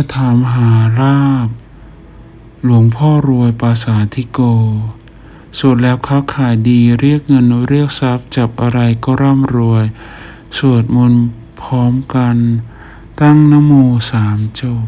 าถามหาลาบ หลวงพ่อรวยปราสาทธิโก สวดแล้วค้าขายดีเรียกเงินเรียกทรัพย์จับอะไรก็ร่ำรวย สวดมนต์พร้อมกัน ตั้งนโมสามจบ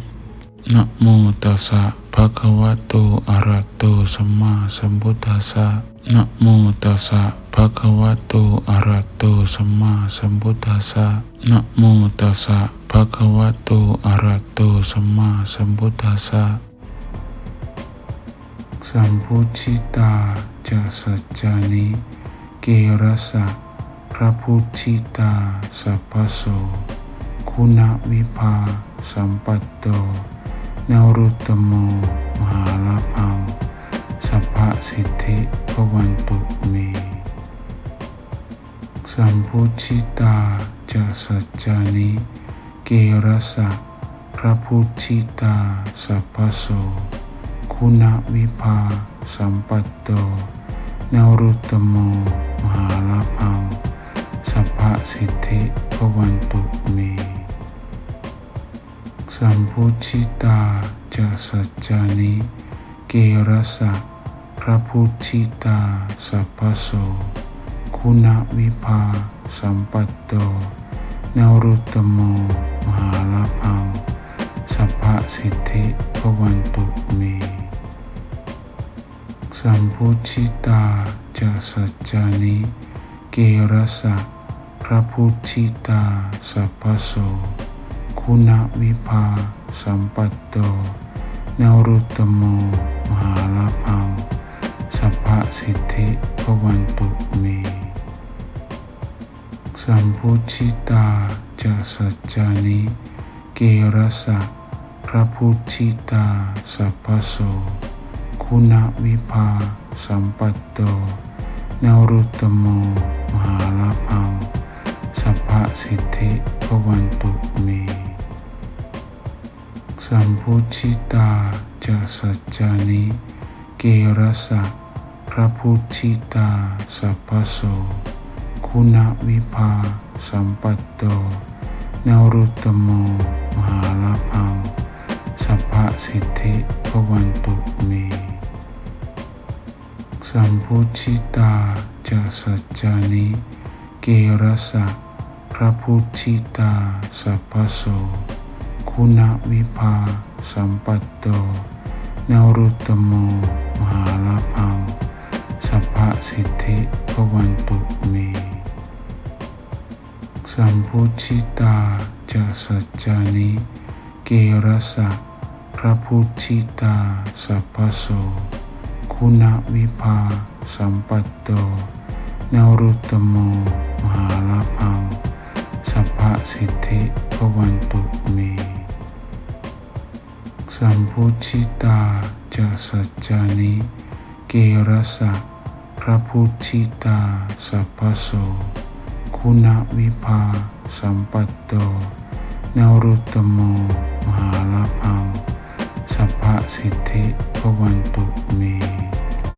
นะโมตัสสะ ภะคะวะโตอะระโตสัมมาสัมพุทธัสสะนะโมตัสสะภะคะวะโตอะระโตสัมมาสัมพุทธัสสะนะโมตัสสะภะคะวะโตอะระโตสัมมาสัมพุทธัสสะสัมพุชิตาจะสัจจานิเกรสะพระพุชิตาสัพพโสคุณวิภาสัมปัตโต นรุตโม มหาลาพังสัพพสิทธิพวันตุเม สัมพุชิตาจะสัจจานิ เกรสะพระพุชิตาสัพพโส คุณวิภา สัมปัตโตนรุตโม มหาลาพังสัพพสิทธิพวันตุเม สัมพุชิตาจะสัจจานิ เกรสะพระพุชิตาสัพพโส คุณวิภา สัมปัตโตนรุตโม มหาลาพัง สัพพสิทธิพวันตุเมสัมพุชิตาจะสัจจานิ เกรสะพระพุชิตาสัพพโส คุณวิภา สัมปัตโตนรุตโม มหาลาพังสัพพสิทธิพวันตุเมสัมพุชิตาจะสัจจานิเกรสะพระพุชิตาสัพพโส คุณวิภา สัมปัตโตนรุตโม มหาลาพังสัพพสิทธิพวันตุเม สัมพุชิตาจะสัจจานิ เกรสะพระพุชิตาสัพพโส คุณวิภา สัมปัตโตนรุตโม มหาลาพัง สัพพสิทธิพวันตุเม สัมพุชิตาจะสัจจานิ เกรสะพระพุชิตาสัพพโส คุณวิภา สัมปัตโตนรุตโม มหาลาพังสัพพสิทธิพวันตุเมสัมพุชิตาจะสัจจานิเกรสะพระพุชิตาสัพพโส คุณวิภา สัมปัตโตนรุตโม มหาลาพัง สัพพสิทธิพวันตุเม สัมพุชิตาจะสัจจานิเกรสะพระพุชิตาสัพพโส คุณวิภา สัมปัตโตนรุตโม มหาลาพังสัพพสิทธิพวันตุเม